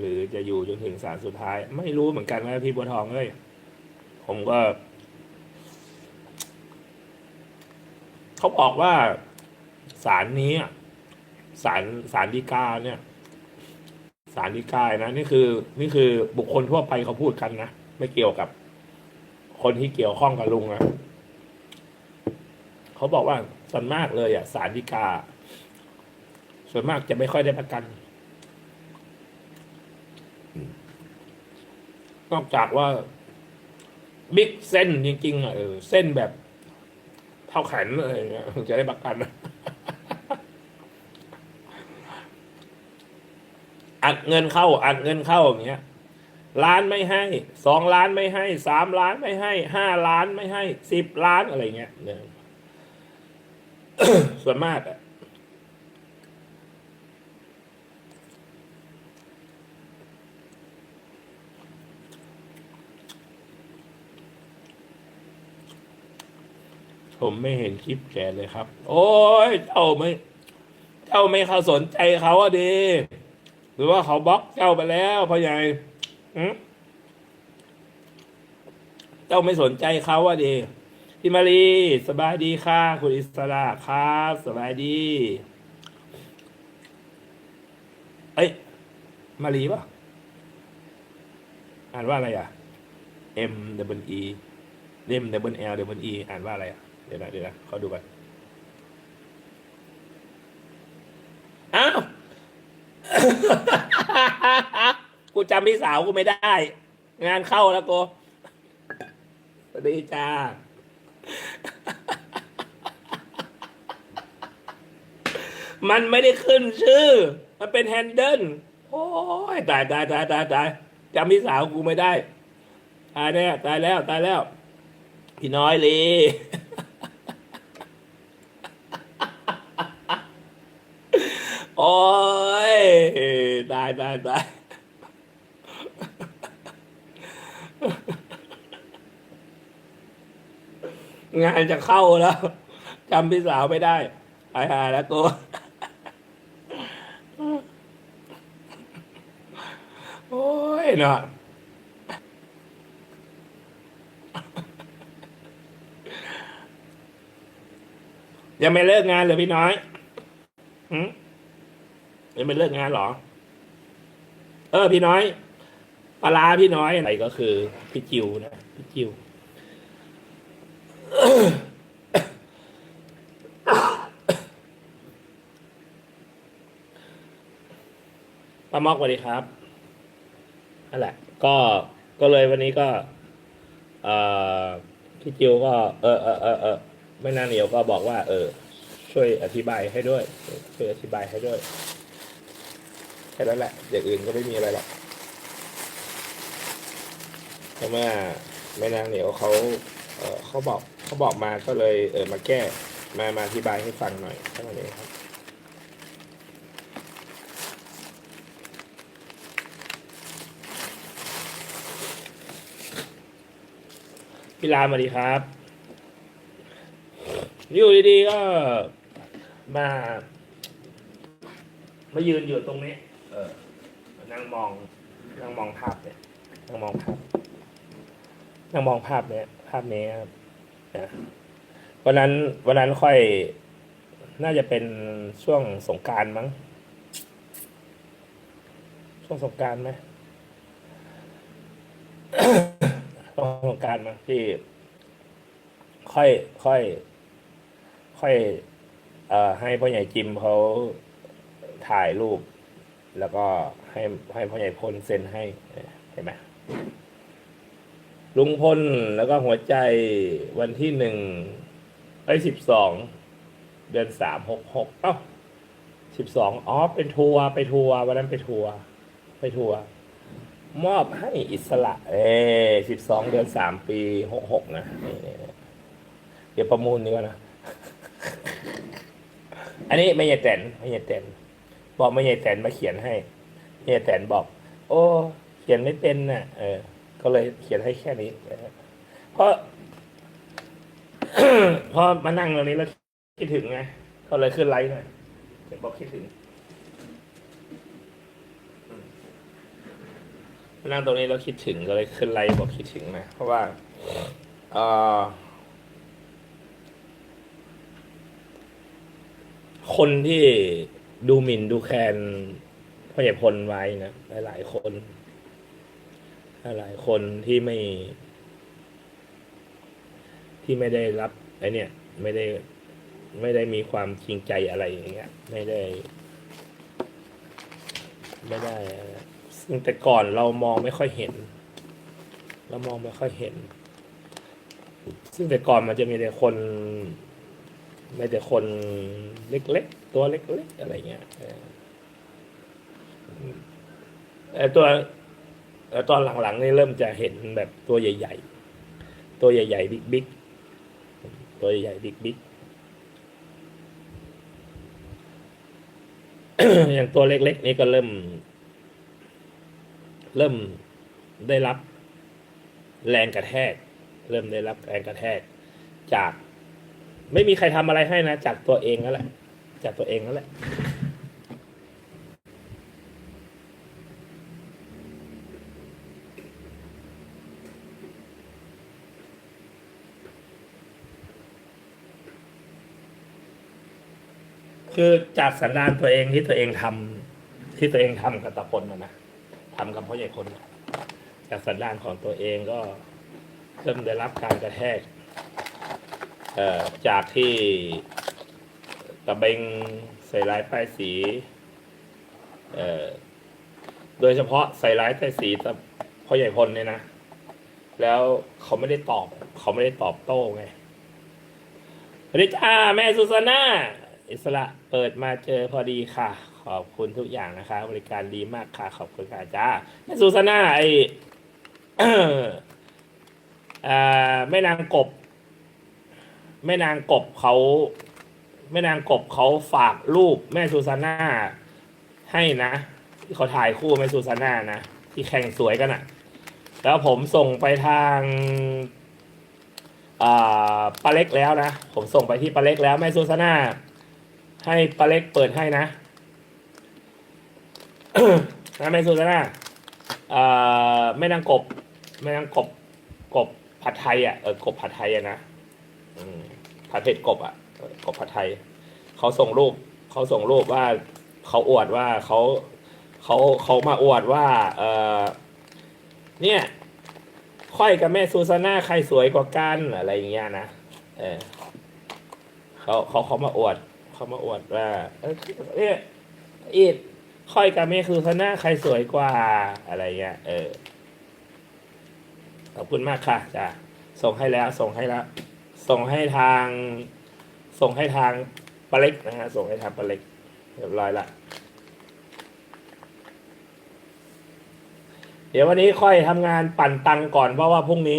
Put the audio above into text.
หรือจะอยู่จนถึงสารสุดท้าย ไม่รู้เหมือนกันนะพี่บัวทองเอ้ยผมก็ เขาบอกว่าสารนี้สารสารดีกาเนี่ย สารดีกานะนี่คือ นี่คือบุคคลทั่วไปเขาพูดกันนะไม่เกี่ยวกับ คนที่เกี่ยวข้องกับลุงนะเขาบอกว่าส่วนมากเลยอะสารดีกา ส่วนมากจะไม่ค่อยได้ประกัน นอกจากว่าบิ๊กเส้นจริงๆอะเส้นแบบเท่าแขนอะไรเงี้ยจะได้ประกันอัดเงินเข้า อัดเงินเข้าอย่างเงี้ยล้านไม่ให้สองล้านไม่ให้สามล้านไม่ให้ห้าล้านไม่ให้สิบล้านอะไรเงี้ยเนี่ยส่วนมากอะ ผมไม่เห็นคลิปแกเลยครับ โอ้ยเจ้าไม่ เจ้าไม่เข้าสนใจเขาอะดี หรือว่าเขาบล็อกเจ้าไปแล้วพ่อใหญ่เจ้าไม่สนใจเขาอะดีพี่มารีสบายดีค่ะ คุณอิสระครับ สบายดี เอ้ยมารีปะอ่านว่าอะไรอะ M W E M W L W E อ่านว่าอะไรอะ เดี๋ยวนะเดี๋ยวนะเขาดูกันอ้าวกูจำพี่สาวกูไม่ได้ งานเข้าแล้วกูสวัสดีจ้ามันไม่ได้ขึ้นชื่อ มันเป็นแฮนเดิลโอ้ยตายตายตายตายตายจำพี่สาวกูไม่ได้ ตายแน่ตายแล้ว ตายแล้ว พี่น้อยลี โอ้ยตายตายตายงานจะเข้าแล้วจำพี่สาวไม่ได้หายหาแล้วตัวโอ้ยเนาะยังไม่เลิกงานเลยพี่น้อยหืม ยังไม่เลิกงานเหรอ เออ พี่น้อยปลาพี่น้อยอะไรก็คือพี่จิวนะพี่จิวป้ามอกสวัสดีครับนั่นแหละ ก็ก็เลยวันนี้ก็เอ่อพี่จิวก็ เออเออเออเออไม่นานเหนียวก็บอกว่า เออ ช่วยอธิบายให้ด้วย ช่วยอธิบายให้ด้วย ค่นั้นแหละ อย่างอื่นก็ไม่มีอะไรหรอกเพราะว่าแม่นางเหนียวเขาเเขาบอกเขาบอกมาก็เลยเออมาแก้มามาอธิบายให้ฟังหน่อยแค่นั้นเองครับพี่รามสวัสดีครับอยู่ดีๆก็มา มายืนอยู่ตรงนี้ เออ นั่งมอง นั่งมองภาพเนี่ย นั่งมองภาพ นั่งมองภาพเนี่ย ภาพนี้ครับนะวันนั้น วันนั้นค่อย น่าจะเป็นช่วงสงการมั้ง ช่วงสงการไหมช่วงสงการมั้งที่ ค่อย ค่อย ค่อย เอ่อ ให้พ่อใหญ่จิมเขาถ่ายรูป แล้วก็ให้ให้พ่อใหญ่พลเซ็นให้เห็นไหมลุงพลแล้วก็หัวใจวันที่หนึ่งไอ้สิบสองเดือนสามหกหกเอ้าสิบสองอ๋อเป็นทัวร์ไปทัวร์วันนั้นไปทัวร์ไปทัวร์มอบให้อิสระ เอสิบสองเดือนสามปีหกหกนะเดี๋ยวประมูลดีกว่านะ อันนี้ไม่ใช่แตนไม่ใช่แตน บอกไม่ใช่แตนมาเขียนให้ไม่ใช่แตนบอก โอ้เขียนไม่เป็นน่ะ เออ ก็เลยเขียนให้แค่นี้นะฮะเพราะพอมานั่งตรงนี้แล้วคิดถึงไงก็เลยขึ้นไลฟ์หน่อยบอกคิดถึงอืมนั่งตรงนี้แล้วคิดถึงก็เลยขึ้นไลฟ์บอกคิดถึงนะเพราะว่าเออคนที่ ดูหมิ่นดูแคลนพ่อใหญ่พลไว้นะหลายๆคน หลายๆคนที่ไม่ ที่ไม่ได้รับไอเนี่ย ไม่ได้ไม่ได้มีความจริงใจอะไรอย่างเงี้ย ไม่ได้ ไม่ได้ซึ่งแต่ก่อนเรามองไม่ค่อยเห็น เรามองไม่ค่อยเห็น ซึ่งแต่ก่อนมันจะมีแต่คนมีแต่คนเล็กๆ ตัวเล็กๆอะไรเงี้ยแต่ตัวแต่ตอนหลังๆนี่เริ่มจะเห็นแบบตัวใหญ่ ๆ ตัวใหญ่ ๆ บิ๊กๆตัวใหญ่ๆบิ๊กๆอย่างตัวเล็ก ๆ นี่ก็เริ่ม เริ่มได้รับ แรงกระแทก เริ่มได้รับแรงกระแทก จาก ไม่มีใครทำอะไรให้นะ จากตัวเองนั่นแหละ จากตัวเองนั่นแหละคือจากสันดานตัวเองที่ตัวเองทำที่ตัวเองทำกับตะพลนะนะทำกับพ่อใหญ่คนจากสันดานของตัวเองก็เริ่มได้รับการกระแทกเอ่อจากที่ ตะเบงใส่ร้ายป้ายสีเอ่อโดยเฉพาะใส่ร้ายป้ายสีตะพ่อใหญ่พลเนี่ยนะ แล้วเขาไม่ได้ตอบ เขาไม่ได้ตอบโต้ไงสวัสดีจ้าแม่สุสาน่าอิสระเปิดมาเจอพอดีค่ะ ขอบคุณทุกอย่างนะคะ บริการดีมากค่ะ ขอบคุณค่ะจ้าแม่สุสาน่าไออ่าแม่นางกบ แม่นางกบเขา แม่นางกบเขาฝากรูปแม่ซูซาน่าให้นะที่เขาถ่ายคู่แม่ซูซาน่านะที่แข่งสวยกันอะแล้วผมส่งไปทางอ่าเล็กแล้วนะ ผมส่งไปที่ปาเล็กแล้วแม่ซูซาน่าให้ปาเล็กเปิดให้นะนะแม่ซูซาน่าแม่นางกบแม่นางกบกบผัดไทยอะเออกบผัดไทยอะนะผัดเผ็ดกบอะ กบผัดไทยเขาส่งรูปเขาส่งรูปว่าเขาอวดว่าเขาเขาเขามาอวดว่าเออเนี่ยค่อยกับแม่ซูซาน่าใครสวยกว่ากันอะไรอย่างเงี้ยนะเออเขาเขาเขามาอวดเขามาอวดว่าเนี่ยอีดค่อยกับแม่ซูซาน่าใครสวยกว่าอะไรเงี้ยเออขอบคุณมากค่ะจ้ะส่งให้แล้ว ส่งให้แล้ว ส่งให้ทาง ส่งให้ทางปลาเล็กนะฮะส่งให้ทางปลาเล็กเรียบร้อยละเดี๋ยววันนี้ค่อยทำงานปั่นตังก่อนเพราะว่าพรุ่งนี้